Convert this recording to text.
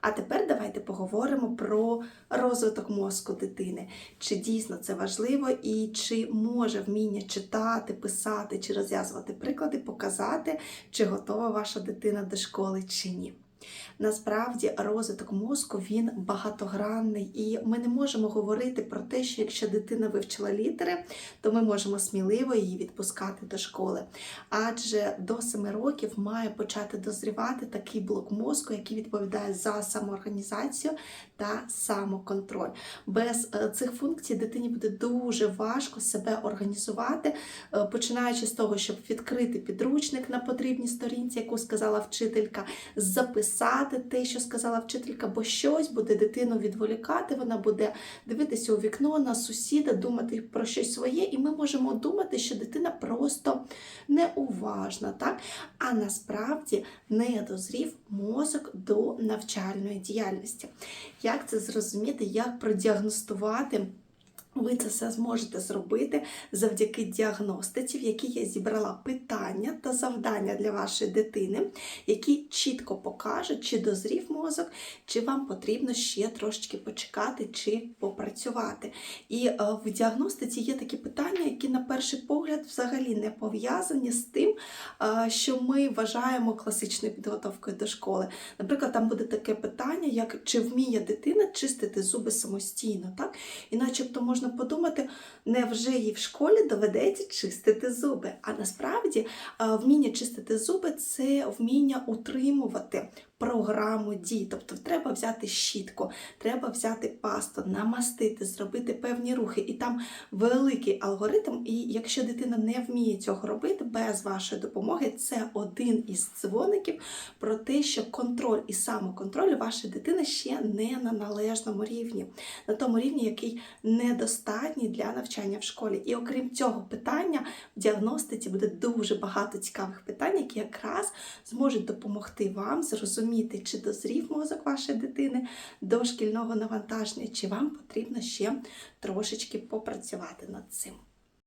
А тепер давайте поговоримо про розвиток мозку дитини. Чи дійсно це важливо і чи може вміння читати, писати чи розв'язувати приклади показати, чи готова ваша дитина до школи чи ні. Насправді розвиток мозку він багатогранний, і ми не можемо говорити про те, що якщо дитина вивчила літери, то ми можемо сміливо її відпускати до школи. Адже до 7 років має почати дозрівати такий блок мозку, який відповідає за самоорганізацію та самоконтроль. Без е, цих функцій дитині буде дуже важко себе організувати, е, починаючи з того, щоб відкрити підручник на потрібній сторінці, яку сказала вчителька, записати те, що сказала вчителька, бо щось буде дитину відволікати, вона буде дивитися у вікно на сусіда, думати про щось своє, і ми можемо думати, що дитина просто неуважна, так? А насправді не дозрів мозок до навчальної діяльності. Як це зрозуміти, як продіагностувати? Ви це все зможете зробити завдяки діагностиці, в якій я зібрала питання та завдання для вашої дитини, які чітко покажуть, чи дозрів мозок, чи вам потрібно ще трошечки почекати чи попрацювати. І е, в діагностиці є такі питання, які на перший погляд взагалі не пов'язані з тим, е, що ми вважаємо класичною підготовкою до школи. Наприклад, там буде таке питання, як чи вміє дитина чистити зуби самостійно, так? І начебто можна подумати, невже їй в школі доведеться чистити зуби. А насправді вміння чистити зуби це вміння утримувати програму дій. Тобто треба взяти щітку, треба взяти пасту, намастити, зробити певні рухи. І там великий алгоритм. І якщо дитина не вміє цього робити без вашої допомоги, це один із дзвоників про те, що контроль і самоконтроль вашої дитини ще не на належному рівні, на тому рівні, який недостатній для навчання в школі. І окрім цього питання, в діагностиці буде дуже багато цікавих питань, які якраз зможуть допомогти вам зрозуміти, чи дозрів мозок вашої дитини до шкільного навантаження, чи вам потрібно ще трошечки попрацювати над цим.